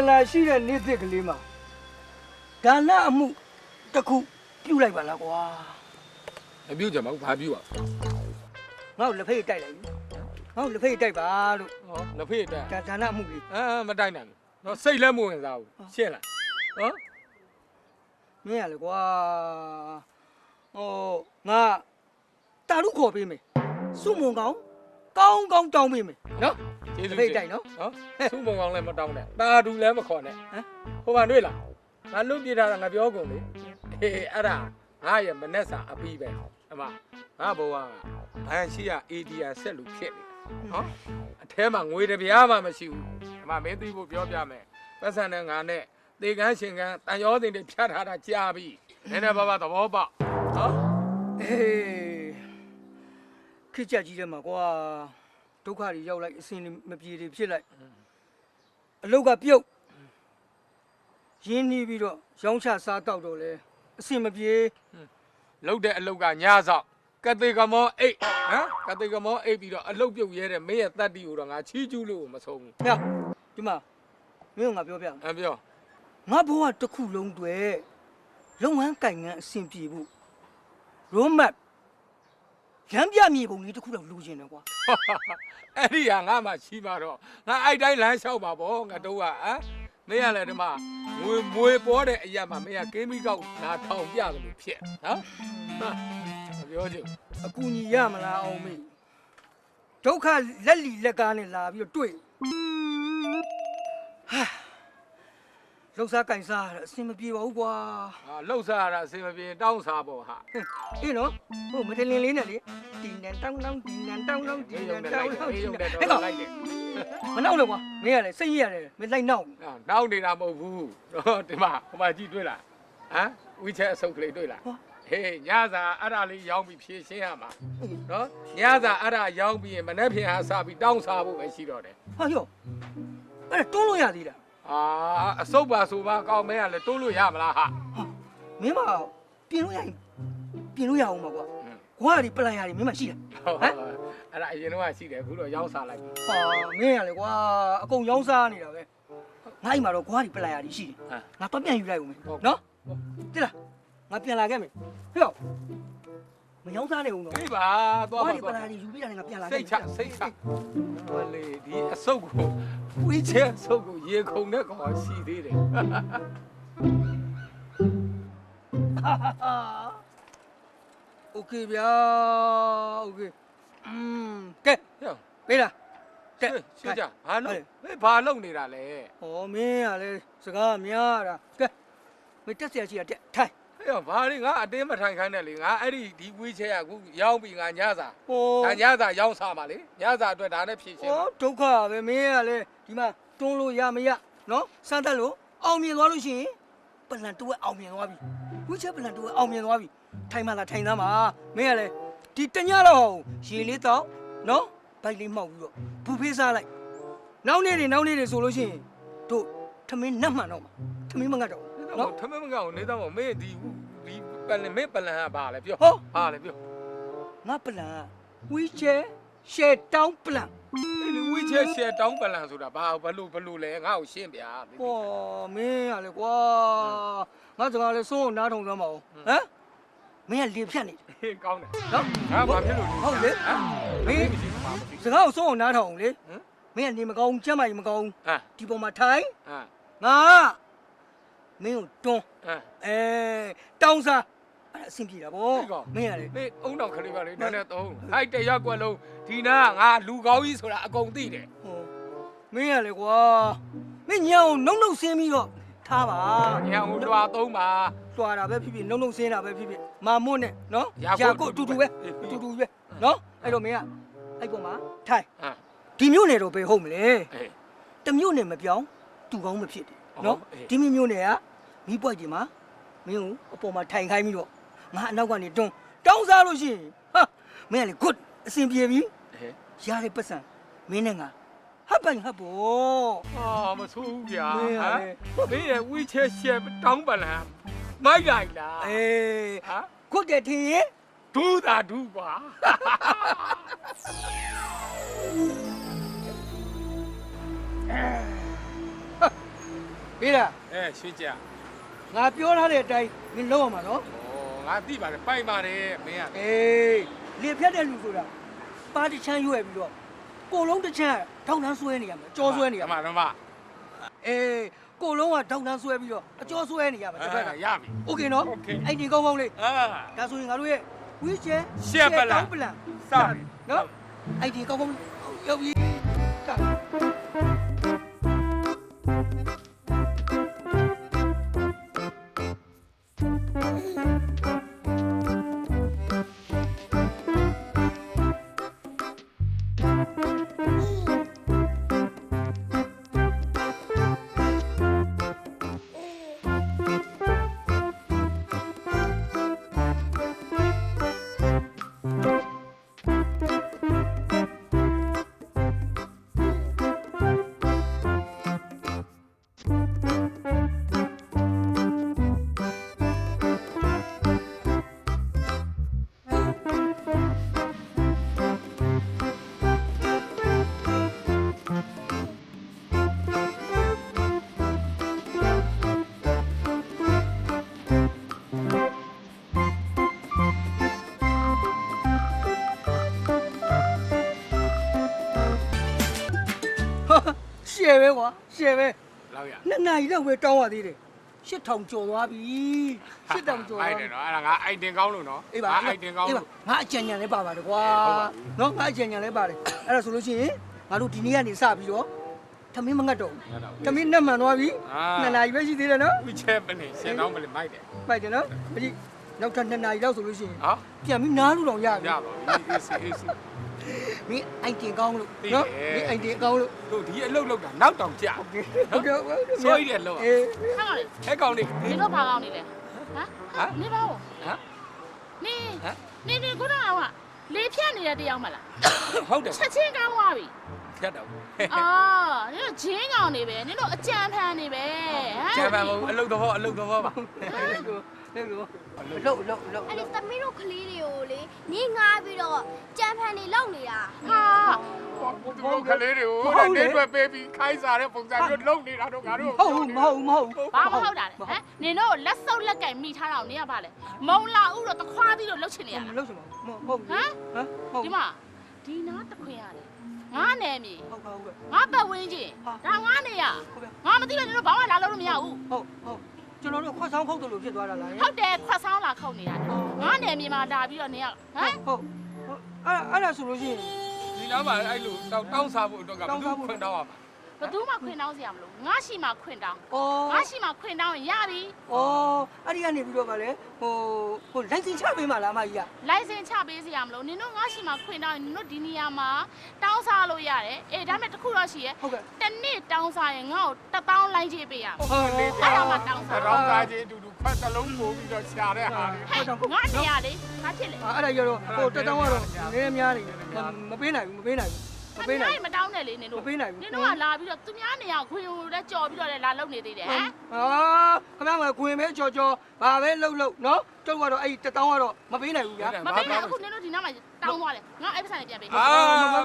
င်္ဂလာရှိတဲ့နေ့သစ်ကလေးမှာဒါနအမှုတစ်ခုပြုလိုက်ပါလားကွာမပြုတ်ကြမဘူးဘာပြုတ်อ่ะငါ့ကိုလက်ဖေးတိုက်လိုက်ပြီငါ့ကိုလက်ဖေးတိုက်ပါလို့ဟောလက်ဖေးတက်ဒါဒါနအမှုလေးအာမတိုက်နိုင်ဘူးနော်စိတ်လည်းမဝင်စားဘူးရှင်းလားဟောမင်းရလေကွာဟိုငါတာရုခေါ်ပေးမယ်စုမုံကောင် ကောင်းကောင်းတောင်းပေးမယ်နော်ကျေးဇူးဖိတ်တိုက်နော်နော်သူ့မုံကောင်းလည်းမတောင်းနဲ့တာတူလည်းမခေါ်နဲ့ဟမ်ဟိုမှာတွေ့လားငါလွတ်ပြထားတာငါပြောကုန်လေအေးအဲ့ဒါငါရဲ့မနဲ့စာအပီးပဲအမငါဘဝဘန်ရှိရ ADR ဆက်လို့ဖြစ်နေနော်အထဲမှာငွေတစ်ပြားမှမရှိဘူးအမမင်းသိဖို့ပြောပြမယ်ပတ်စံနဲ့ငါနဲ့တေကန်းရှင်ကန်းတန်ရောတင်တွေဖြတ်ထားတာကြာပြီနည်းနည်းပါးပါသဘောပေါက်နော်အေး ခစ်ချက်ကြီးတယ်မှာကွာဒုက္ခတွေရောက်လိုက်အစင်တွေမပြေတွေဖြစ်လိုက်အလုတ်ကပြုတ်ရင်းနှီးပြီးတော့ရောင်းချစားတော့တော့လဲအစင်မပြေလုတ်တဲ့အလုတ်ကညဆောက်ကတိကမောအိတ်ဟမ်ကတိကမောအိတ်ပြီးတော့အလုတ်ပြုတ်ရဲတဲ့မင်းရဲ့တတ်တီကိုတော့ငါချီးကျူးလို့မဆုံးဘူး။မြောက်ဒီမှာမင်းကငါပြောပြမယ်အပြော။ငါဘဝတစ်ခုလုံးတည်းလုပ်ငန်းကိုင်ငန်းအဆင်ပြေဖို့ရိုးမတ် ရမ်းပြမြေပုံလေးတစ်ခုတော့လိုချင်တယ်ကွာအဲ့ဒီဟာငါမှချီးပါတော့ငါအဲ့တိုင်းလမ်းလျှောက်ပါဗောငါတို့ကဟမ်မင်းရလေဒီမှာငွေမွေပေါ်တဲ့အရာမှာမင်းကကင်းမီကောက်ငါထောင်ပြတယ်လို့ဖြစ်နော်ဟာမပြောချင်ဘူး။အကူညီရမလားအောင်မေ။ဒုက္ခလက်လီလက်ကားနဲ့လာပြီးတော့တွေ့။ဟာ လောက်စားကင်စားရတာအဆင်မပြေပါဘူးကွာဟာလှုပ်ရှားရတာအစင်မပြေတောင်းစားပေါ့ဟာ။ဟင်းအေးနော်။ဟိုမထလင်းလေးနဲ့လေတီနန်တောင်းတောင်းတီနန်တောင်းတောင်းတီဒီနရုံန်နဲ့တောလိုက်င်းတယ်တောင်းဒီတီရုံနန်နဲ့ဟဲ့တော့ကောင်လိုက်တယ်မနောက်တော့ကွာမင်းရလေစိတ်ရရတယ်မင်းလိုက်နောက်ဟာတောင်းနေတာမဟုတ်ဘူးတော့ဒီမှာဟိုမှာကြည့်တွေ့လားဟမ်ဝီချက်အဆုပ်ကလေးတွေ့လားဟောဟေးညစာအဲ့ဒါလေးရောင်းပြီးဖြည့်ရှင်းရမှာနော်ညစာအဲ့ဒါရောင်းပြီးရင်မနေ့ဖြန်ဟာစပြီးတောင်းစားဖို့ပဲရှိတော့တယ်ဟာယောအဲ့ဒါတွန်းလို့ရသေးလား အာအဆုပ်ပါဆိုပါကောင်းမဲကလည်းတိုးလို့ရမလားဟာ မင်းမပြင်လို့ရရင်ပြင်လို့ရအောင်ပါကွာဟင်း ကွာဒီပလန်ရာတွေမင်းမရှိလားဟုတ်အဲ့ဒါအရင်တော့ရှိတယ်အခုတော့ရောင်းစားလိုက်ပြီဟာမင်းရလေကွာအကုန်ရောင်းစားနေတာပဲငါ့အိမ်မှာတော့ကွာဒီပလန်ရာတွေရှိတယ်ဟမ်ငါတော့ပြန်ယူလိုက်ဦးမယ်ဟုတ် နော်တိလားငါပြန်လာခဲ့မယ်ဟေ့ယော မရောင်းစားနေဦးနော် ပြီပါသွား ကွာ ပါ ဒီပလန်ရာတွေယူပြီးတာလည်းငါပြန်လာခဲ့ စိတ်ချစိတ်ချဟိုလေဒီအဆုပ်ကိုဝီချက်အဆုပ်ကိုရေခုန်တဲ့ကောင်ရှိသေးတယ် โอเคဗျာโอเคอืมကဲ ဟဲ့ ပေးလားကဲ ရှင်းကြဘာလို့ဟဲ့ဘာလုပ်နေတာလဲ ဩမင်းကလည်းစကားများတာကဲမတက်เสียရှိတာတက်ထိုင် ဟဲ့ဘာလဲငါအတင်းမထိုင်ခိုင်းနဲ့လေငါအဲ့ဒီဒီဝီချက်ကအခုရောင်းပြီးငါညစာဟိုဒါညစာရောင်းစားပါလေညစာအတွက်ဒါနဲ့ဖြည့်ရှင်းဩဒုက္ခပဲမင်းကလည်းဒီမှာတွန်းလို့ရမရနော်စမ်းတက်လို့အောင်မြင်သွားလို့ရှိရင်ပလန်တူကအောင်မြင်သွားပြီဝိချက်ပလန်တူကအောင်မြင်သွားပြီထိုင်မှလာထိုင်သားမှာမင်းကလည်းဒီတညတော့ရေလေးတော့နော်ဘိုက်လေးမှောက်ပြီးတော့ဘူဖေးစားလိုက်နောက်နေ့တွေနောက်နေ့တွေဆိုလို့ရှိရင်တို့ထမင်းနတ်မှန်တော့မှာထမင်းမငတ်တော့ဘူး နော်နော်ထမင်းမကောင်နေတော့မင်းဒီဒီပလန်မင်းပလန်ကဘာလဲပြောဟောဘာလဲပြောငါပလန်ဝီချဲရှယ်တောင်းပလန်အဲ့ဒီဝီချက်ရှယ်တောင်းပလန်ဆိုတာဘာဘလို့ဘလို့လဲငါ့ကိုရှင်းပြဟောမင်းရလေကွာငါစကားလေစိုးအောင်နားထောင်သမ်းပါဦးဟမ်မင်းကလေဖြတ်နေတယ်ဟေးကောင်းတယ်နော်ငါဘာဖြစ်လို့ဟုတ်လေဟမ်မင်းမရှိဘူးဘာမရှိစကားကိုစိုးအောင်နားထောင်အောင်လေဟမ်မင်းကနေမကောင်းကြမ်းမာကြီးမကောင်းဟမ်ဒီပေါ်မှာထိုင်ဟမ်ငါ မင်းကိုတွန်းဟမ်အဲတောင်းစားအဲ့ဒါအဆင်ပြေတာဗောဒီကောင်မင်းရလေနေအုံတော်ခလေးပါလေနားနဲ့သုံးဟိုက်တရက်ကွက်လုံးဒီနာကငါလူကောင်းကြီးဆိုတာအကုန်သိတယ်ဟောမင်းရလေကွာမင်းညောင်နှုတ်နှုတ်ဆင်းပြီးတော့ထားပါညာဟိုတွားသုံးပါလွှာတာပဲဖြစ်ဖြစ်နှုတ်နှုတ်ဆင်းတာပဲဖြစ်ဖြစ်မာမွတ်နဲ့နော်ရာကိုကိုအတူတူပဲအေးအတူတူပဲနော်အဲ့တော့မင်းကအဲ့ပေါ်မှာထိုင်ဟမ်ဒီမျိုးနယ်တော့ဘယ်ဟုတ်မလဲအေးတမျိုးနယ်မပြောင်းတူကောင်းမဖြစ်တယ် နော်အေးဒီမျိုးမျိုးနယ်ကမိပွက်ကြီးမှာမင်းကိုအပေါ်မှာထိုင်ခိုင်းပြီးတော့ငါအနောက်ကနေတွန်းတောင်းစားလို့ရှိရင်ဟာမင်းကလေ good အဆင်ပြေပြီအေးရတဲ့ပတ်စံမင်းနဲ့ငါဟပ်ပိုင်ဟပ်ဘောအာမဆိုးဘူးဗျာမင်းကလေမင်းရဲ့ဝီချက်ရှယ်တောင်းပလန်မိုက်လိုက်လားအေးဟာခုတ်တယ်ထင်ရင်ဒူးတာဒူးကွာ မ သေးတာ အဲရွှေကြ ငါပြောထားတဲ့အတိုင်းမင်းလုပ်ရမှာနော် ဩငါသိပါတယ်ပိုက်ပါတယ်မင်းက အေးလေဖြတ်တဲ့လူဆိုတာပါတစ်ချမ်းရွယ်ပြီးတော့ကိုလုံးတစ်ချမ်းထောက်နှမ်းဆွဲနေရမှာကြောဆွဲနေရ အမ မှာ တော့မ အေးကိုလုံးကထောက်နှမ်းဆွဲပြီးတော့အကြောဆွဲနေရမှာတစ်ဖက်က ရပြီ โอเคနော် โอเค အဲ့ဒီကောင်းကောင်းလေး အာ ဒါဆိုရင်ငါတို့ရဲ့ဝီချဲ ရှက်ပလန် ပလန် စပြီ နော်အဲ့ဒီကောင်းကောင်းရောက်ပြီက ရှယ်ပဲကွာရှယ်ပဲလောက်ရနှစ်နာရီလောက်ပဲတောင်းရသေးတယ်8000ကျော်သွားပြီ8000ကျော်မိုသွားက်တပြီယ်နော်အဲ့ဒါငါအိုက်တင်ကောင်းလို့နော်အေးပါငါအိုက်တင်ကောင်းလို့ငါအကြံဉာဏ်လည်းပါပါတယ်ကွာအေးဟုတ်ပါပြီနော်ငါအကြံဉာဏ်လည်းပါတယ်အဲ့ဒါဆိုလို့ရှိရင်ငါတို့ဒီနေ့ကနေစပြီးတော့သမင်းမငတ်တော့ဘူးသမင်းနဲ့မှန်သွားပြီအာနှစ်နာရီပဲရှိသေးတယ်နော်ဝီချဲပနေရှင်တော့မလေးမိုက်တယ်ပိုက်တယ်နော်မကြည့်နောက်ထပ်နှစ်နာရီလောက်ဆိုလို့ရှိရင်ဟာပြန်ပြီးနားလို့တော့ရပြီရပါပြီအေးစီအေးစီ မင်းအိုက်တင်ကောင်းလို့သိနော်တယ်မင်းအိုက်တင်ကောင်းလို့တို့ဒီအလုတ်လောက်တာနောက်တောင်ကြာဟုတ်ကဲ့ဟုတ်ကဲ့စိုးရိမ်တယ်လို့အေးခါပါလေဟဲကောင်လေးနင်တို့ဘာကောင်းနေလဲဟမ်ဟမ်နေပါဦးဟမ်နေဟမ်နေနေခုနကလေဖြတ်နေတဲ့တရားမလားဟုတ်တယ်ချက်ချင်းကောင်းသွားပြီဖြတ်တော့အာနင်တို့ဂျင်းကောင်နေပဲနင်တို့အကြံဖန်နေပဲဟမ်ကျန်ပါဘူးအလုတ်တော့အလုတ်တော့ပါ လေကိုလေကိုလောက်လောက်လောက်အဲ့ဒီသမီးတို့ကလေးတွေကိုလေနင်းငားပြီးတော့ကြံဖန်နေလောက်နေတာဟာကိုသူတို့ကလေးတွေကိုတဲ့နေအတွက်ပေးပြီးခိုင်းစားတဲ့ပုံစံမျိုးလုံနေတာတော့ငါတို့ဟုတ်ဘူးမဟုတ်ဘူးမဟုတ်ဘူးဘာမဟုတ်တာလဲဟမ်နင်တို့လက်စုပ်လက်ကင်မိထားတာကိုနင်ကဘာလဲမုံလာဥတော့တခွားပြီးတော့လှုပ်ချင်နေရလားလောက်စမမဟုတ်ဘူးဟမ်ဟုတ်ဒီမှာဒီနားတခွင်ရတယ်ငါနယ်မြေဟုတ်ပါဟုတ်ကဲ့ငါပတ်ဝင်းချင်းဒါငါနေရဟုတ်ကဲ့ငါမသိပဲနင်တို့ဘာမှလာလို့မရဘူးဟုတ်ဟုတ် ကျွန်တော်တို့ခွက်ဆောင်ခုတ်တယ်လို့ဖြစ်သွားတာလားဟုတ်တယ်ခွက်ဆောင်လာခုတ်နေတာငါနယ်မြေမှာလာပြီးတော့နေရဟမ်ဟုတ်အဲ့အဲ့ဒါဆိုလို့ရှိရင် ဒီနားမှာအဲ့လိုတောင်းတောင်းစားဖို့အတွက်ကဘယ်သူခွင့်တောင်းရမှာ ဘယ်သူမှခွင်တောင်းစရာမလိုငါရှိမှခွင်တောင်းဩငါရှိမှခွင်တောင်းရင်ရပြီဩအဲ့ဒီကနေပြီးတော့ဗာလေဟိုဟိုလိုင်စင်ချပေးမှလားအမကြီးကလိုင်စင်ချပေးစရာမလိုနင်တို့ငါရှိမှခွင်တောင်းရင်နင်တို့ဒီနေရာမှာတောင်းစားလို့ရတယ်အေးဒါပေမဲ့တစ်ခုတော့ရှိရဲ့ဟုတ်ကဲ့တစ်နေ့တောင်းစားရင်ငါ့ကိုတစ်တောင်းလိုက်ချေပေးရမယ်ဟုတ်လေအဲ့ဒါမှတောင်းစားတောင်းစားခြင်းအတူတူခွက်တစ်လုံးပို့ပြီးတော့ရှာတဲ့ဟာတွေဟဲ့ငါနေရလေငါဖြစ်လေအဲ့ဒါရတော့ဟိုတက်တောင်းကတော့နည်းများနေမပေးနိုင်ဘူးမပေးနိုင်ဘူး မပေးနိုင် မတောင်းနဲ့လေနင်တို့ မပေးနိုင်ဘူး နင်တို့ကလာပြီးတော့သူများနေရာခွင်ကိုလည်းကြော်ပြီးတော့လည်းလာလုံနေသေးတယ်ဟမ် ဟာခမကခွင်ပဲကြော်ကြော်ဘာပဲလှုပ်လှုပ်နော်ကျုပ်ကတော့အဲ့ဒီတက်တောင်းကတော့မပေးနိုင်ဘူးဗျာ မပေးနဲ့အခုနင်တို့ဒီနားမှာတောင်းသွားတယ်ငါအဲ့ပစံနဲ့ပြန်ပေး အာ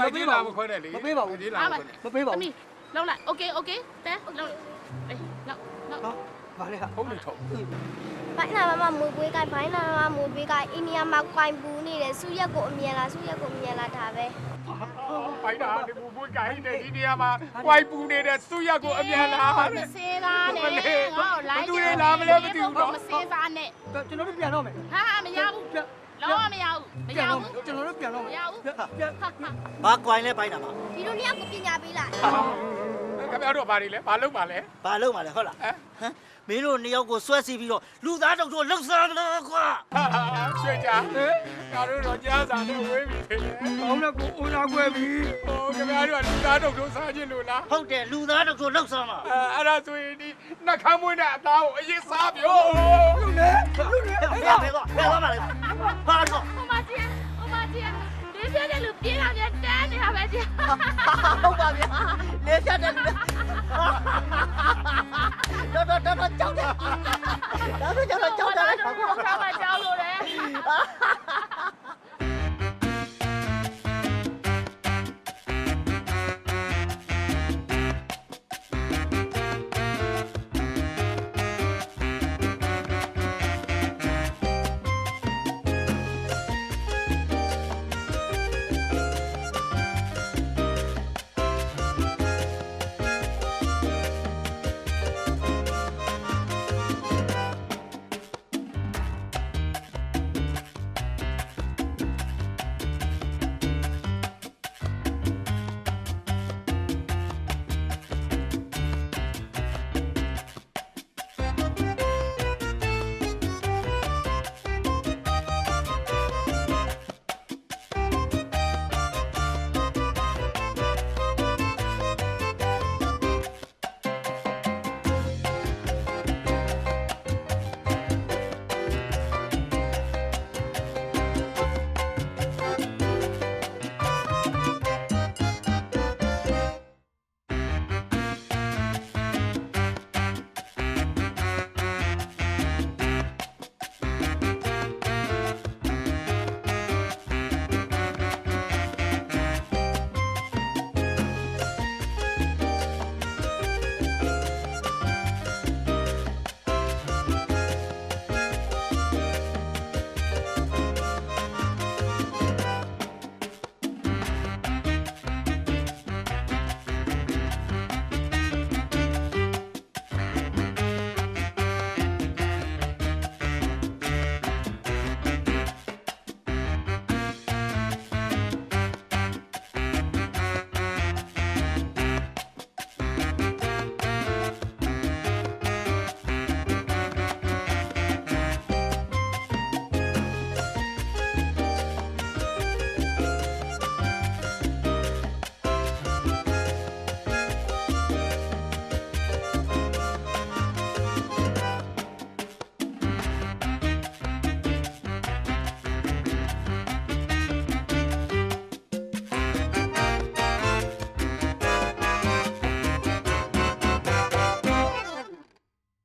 မပေးပါဘူးခွင့်တယ်လေဒီလား မပေးပါ အ ဘူး မီလုံးလိုက်โอเคโอเคတဲလုံးလိုက်အေးလောက်လောက် နော်ဗာလေဟာဟုတ်တယ်ထုတ်ဘိုင်းနာမမမွေပွေးကိုင်ဘိုင်းနာမမမွေပွေးကိုင်အိန္ဒိယမှာကွိုင်ပူနေတယ်စုရက်ကိုအမြင်လားစုရက်ကိုအမြင်လားဒါပဲပိုက်တာဒီဘူပွေးကိုင်းနေဒီနေရာမှာဝိုက်ပူနေတဲ့စုရက်ကိုအမြန်လာမတဲ့စင်းသားနဲ့ငါ့ကိုလိုက်မစင်းသားနဲ့ကျွန်တော်တို့ပြန်တော့မယ်ဟာဟာမရဘူးလုံးဝမရဘူးမရပြန်တော့ဘူးကျွန်တော်တို့ပြန်တော့မမယ်ရဘူးပြန်ဟာဟာဘာကွိုင်းလဲပိုင်းတာပါဒီလိုလျောက်ကိုပညာပေးလိုက် ခင်ဗျားတို့ဘာတွေလဲဘာလုပ်ပါလဲဘာလုပ်မှာလဲဟုတ်လားဟမ်ဟမ်မင်းတို့နှစ်ယောက်ကိုဆွဲစီပြီးတော့လူသားတုံတို့လှုပ်စားကြလားကွာဟာရွှေကြငါတို့တော့ကြားစာနဲ့ဝေးပြီလေကောင်းတဲ့ကိုဦးလာခွဲပြီဟိုခင်ဗျားတို့ကလူသားတို့တို့စားခြင်းလို့လားဟုတ်တယ်လူသားတုံတို့လှုပ်စားမှာအဲအဲ့ဒါဆိုရင်ဒီနှက်ခမ်းမွေးတဲ့အသားကိုအရင်စားပြောလူလေလူလေဘယ်ဘယ်ဘယ်ဘယ်မှာလဲဘာလို့ဟိုမကြီးဟိုမကြီးဒီပြတဲ့လူပြေးလာပြန်တန်းနေတာပဲကြီးဟုတ်ပါဗျာလေချတဲ့ đó đó đó đó cháu đây đó cháu đó cháu đây cháu luôn đấy